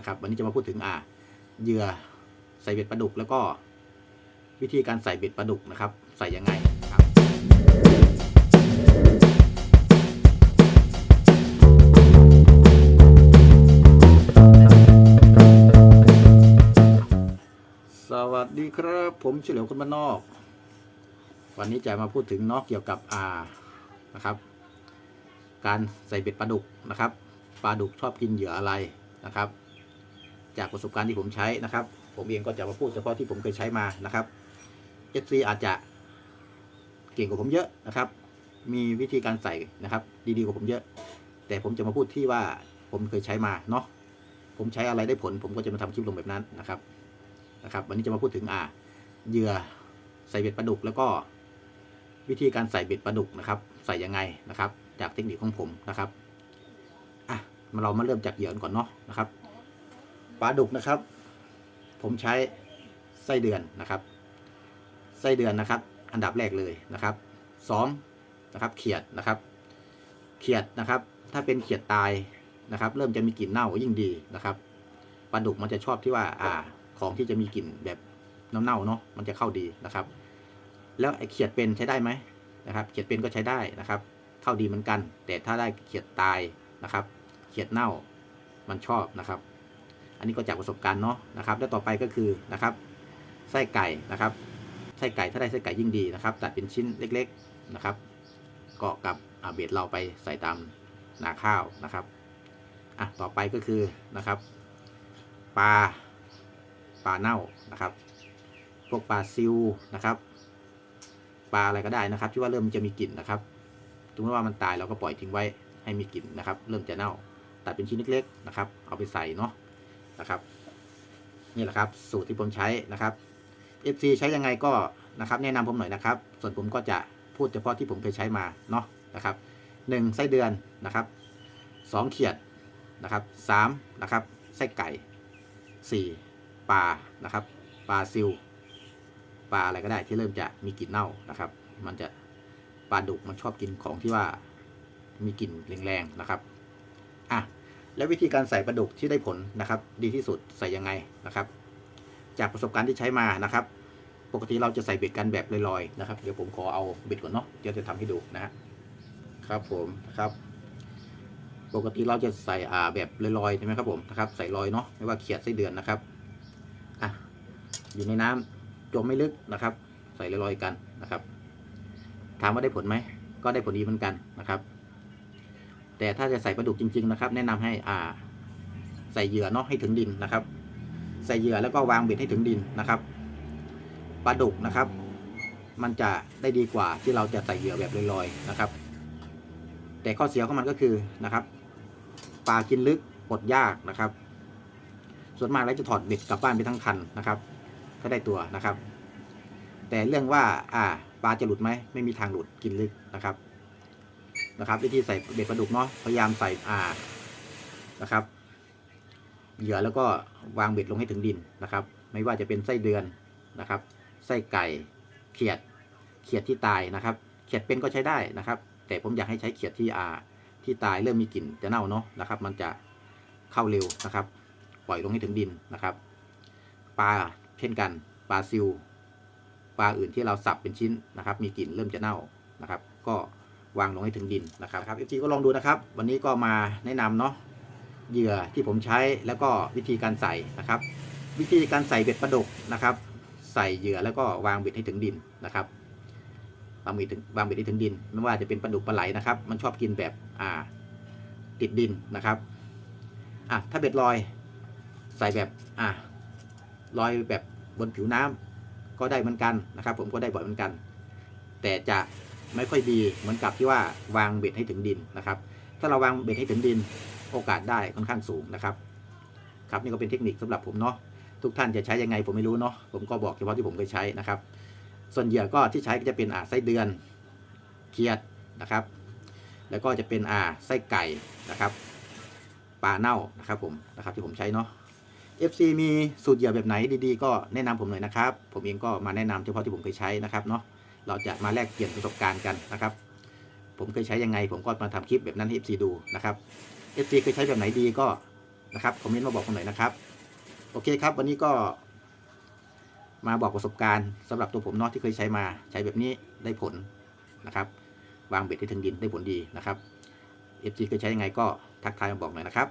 นะครับ วันนี้จะมาพูดถึงอ่าเหยื่อใส่เบ็ดปลาดุกแล้วก็วิธีการใส่เบ็ดปลาดุกนะครับ ใส่ยังไงครับสวัสดีครับ ผมเฉลียวคนบ้านนอก วันนี้จะมาพูดถึงเนอกเกี่ยวกับอ่านะครับ การใส่เบ็ดปลาดุกนะครับปลาดุกชอบกินเหยื่ออะไรนะครับ จากประสบการณ์ที่ผมใช้นะครับ ผมเองก็จะมาพูดเฉพาะที่ผมเคยใช้มานะครับเอฟซีอาจจะเก่งกว่าผมเยอะนะครับ มีวิธีการใส่นะครับ ดีๆกว่าผมเยอะ แต่ผมจะมาพูดที่ว่าผมเคยใช้มาเนาะผมใช้อะไรได้ผล ผมก็จะมาทำคลิปลงแบบนั้นนะครับนะครับ วันนี้จะมาพูดถึงอ่าเหยื่อใส่เบ็ดปลาดุกแล้วก็วิธีการใส่เบ็ดปลาดุกนะครับ ใส่ยังไงนะครับ จากเทคนิคของผมนะครับอะมาเรามาเริ่มจากเหยื่อก่อนเนาะนะครับ ปลาดุกนะครับ ผมใช้ไส้เดือนนะครับไส้เดือนนะครับ อันดับแรกเลยนะครับสองนะครับเขียดนะครับ เขียดนะครับ ถ้าเป็นเขียดตายนะครับ เริ่มจะมีกลิ่นเน่ายิ่งดีนะครับปลาดุกมันจะชอบที่ว่าอ่าของที่จะมีกลิ่นแบบน้ำเน่าเนาะมันจะเข้าดีนะครับ แล้วไอ้เขียดเป็นใช้ได้ไหมนะครับ เขียดเป็นก็ใช้ได้นะครับ เข้าดีเหมือนกัน แต่ถ้าได้เขียดตายนะครับ เขียดเน่ามันชอบนะครับ อันนี้ก็จากประสบการณ์เนาะนะครับ แล้วต่อไปก็คือนะครับไส้ไก่นะครับไส้ไก่ถ้าได้ไส้ไก่ยิ่งดีนะครับ ตัดเป็นชิ้นเล็กๆนะครับก็กับอ่าเบ็ดเราไปใส่ตามนาข้าวนะครับอะต่อไปก็คือนะครับปลาปลาเน่านะครับ พวกปลาซิวนะครับปลาอะไรก็ได้นะครับ ที่ว่าเริ่มจะมีกลิ่นนะครับถึงแม้ว่ามันตายเราก็ปล่อยทิ้งไว้ให้มีกลิ่นนะครับ เริ่มจะเน่า ตัดเป็นชิ้นเล็กๆนะครับ เอาไปใส่เนาะ นะครับ นี่แหละครับ สูตรที่ผมใช้นะครับ FC ใช้ยังไงก็นะครับ แนะนำผมหน่อยนะครับ ส่วนผมก็จะพูดเฉพาะที่ผมเคยใช้มาเนาะนะครับหนึ่งไส้เดือนนะครับสองเขียดนะครับสามนะครับไส้ไก่สี่ปลานะครับปลาซิวปลาอะไรก็ได้ที่เริ่มจะมีกลิ่นเน่านะครับ มันจะปลาดุกมันชอบกินของที่ว่ามีกลิ่นแรงๆนะครับอะ แล้ววิธีการใส่ปลาดุกที่ได้ผลนะครับ ดีที่สุดใส่ยังไงนะครับ จากประสบการณ์ที่ใช้มานะครับ ปกติเราจะใส่เบ็ดกันแบบลอยๆนะครับ เดี๋ยวผมขอเอาเบ็ดก่อนเนาะเดี๋ยวจะทำให้ดูนะครับผมครับปกติเราจะใส่อ่าแบบลอยๆใช่ไหมครับผมนะครับ ใส่ลอยเนาะไม่ว่าเขียดไส้เดือนนะครับอะอยู่ในน้ำจมไม่ลึกนะครับ ใส่ลอยๆกันนะครับ ถามว่าได้ผลไหมก็ได้ผลดีเหมือนกันนะครับ แต่ถ้าจะใส่ปลาดุกจริง ๆ นะครับ แนะนำให้อ่าใส่เหยื่อเนาะให้ถึงดินนะครับ ใส่เหยื่อแล้วก็วางเบ็ดให้ถึงดินนะครับปลาดุกนะครับ มันจะได้ดีกว่าที่เราจะใส่เหยื่อแบบลอยๆนะครับ แต่ข้อเสียของมันก็คือนะครับปลากินลึกปลดยากนะครับ ส่วนมากแล้วจะถอดเบ็ดกลับบ้านไปทั้งคันนะครับ ก็ได้ตัวนะครับ แต่เรื่องว่าอ่าปลาจะหลุดไหมไม่มีทางหลุดกินลึกนะครับ นะครับ วิธีใส่เบ็ดปลาดุกเนาะพยายามใส่อ่านะครับ เหยื่อแล้วก็วางเบ็ดลงให้ถึงดินนะครับ ไม่ว่าจะเป็นไส้เดือนนะครับ ไส้ไก่เขียดเขียดที่ตายนะครับ เขียดเป็นก็ใช้ได้นะครับ แต่ผมอยากให้ใช้เขียดที่อ่าที่ตายเริ่มมีกลิ่นจะเน่าเนาะนะครับ มันจะเข้าเร็วนะครับ ปล่อยลงให้ถึงดินนะครับปลาเช่นกันปลาซิวปลาอื่นที่เราสับเป็นชิ้นนะครับ มีกลิ่นเริ่มจะเน่านะครับ ก็ วางลงให้ถึงดินนะครับครับเอฟซีก็ลองดูนะครับ วันนี้ก็มาแนะนำเนาะเหยื่อที่ผมใช้แล้วก็วิธีการใส่นะครับ วิธีการใส่เบ็ดปลาดุกนะครับ ใส่เหยื่อแล้วก็วางเบ็ดให้ถึงดินนะครับวางเบ็ดถึงวางเบ็ดให้ถึงดิน ไม่ว่าจะเป็นปลาดุกปลาไหลนะครับ มันชอบกินแบบอ่าติดดินนะครับอะถ้าเบ็ดลอยใส่แบบอะลอยแบบบนผิวน้ำก็ได้เหมือนกันนะครับ ผมก็ได้บ่อยเหมือนกัน แต่จะ ไม่ค่อยดีเหมือนกับที่ว่าวางเบ็ดให้ถึงดินนะครับ ถ้าเราวางเบ็ดให้ถึงดินโอกาสได้ค่อนข้างสูงนะครับ ครับนี่ก็เป็นเทคนิคสำหรับผมเนาะทุกท่านจะใช้ยังไงผมไม่รู้เนาะผมก็บอกเฉพาะที่ผมเคยใช้นะครับ ส่วนเหยื่อก็ที่ใช้ก็จะเป็นอ่าไส้เดือนเขียดนะครับ แล้วก็จะเป็นอ่าไส้ไก่นะครับปลาเน่านะครับผมนะครับที่ผมใช้เนาะ FC มีสูตรเหยื่อแบบไหนดีๆ ก็แนะนำผมหน่อยนะครับ ผมเองก็มาแนะนำเฉพาะที่ผมเคยใช้นะครับเนาะ เราจะมาแลกเปลี่ยนประสบการณ์กันนะครับ ผมเคยใช้ยังไง ผมก็มาทำคลิปแบบนั้นให้ FC ดูนะครับ FC เคยใช้แบบไหนดีก็นะครับคอมเมนต์มาบอกผมหน่อยนะครับ โอเคครับ วันนี้ก็มาบอกประสบการณ์สำหรับตัวผมเนาะที่เคยใช้มาใช้แบบนี้ได้ผลนะครับ วางเบ็ดที่ถึงดินได้ผลดีนะครับ FG เคยใช้ยังไงก็ทักทายมาบอกหน่อยนะครับ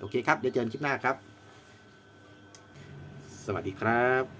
โอเคครับ เดี๋ยวเจอกันคลิปหน้าครับ สวัสดีครับ